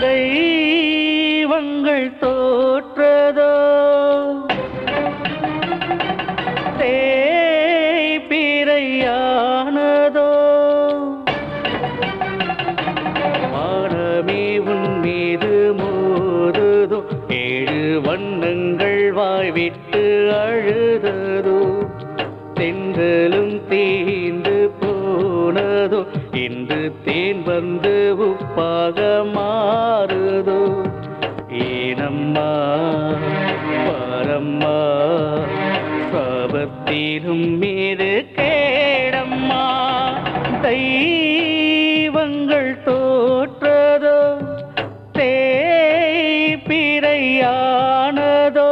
தெய்வங்கள் தோற்றதோ? தேய்பிரையானதோ? வானமே உன் மீது மோதுதோ? ஏழு வண்ணங்கள் வாய்விட்டு அழுததோ? தென்றலும் தீந்து தேன் வந்து உப்பாக மாறுதோ? ஏனம்மா பாரம்மா சாபத்திலும் மீது கேடம்மா தெய்வங்கள் தோற்றதோ தேய்பிரையானதோ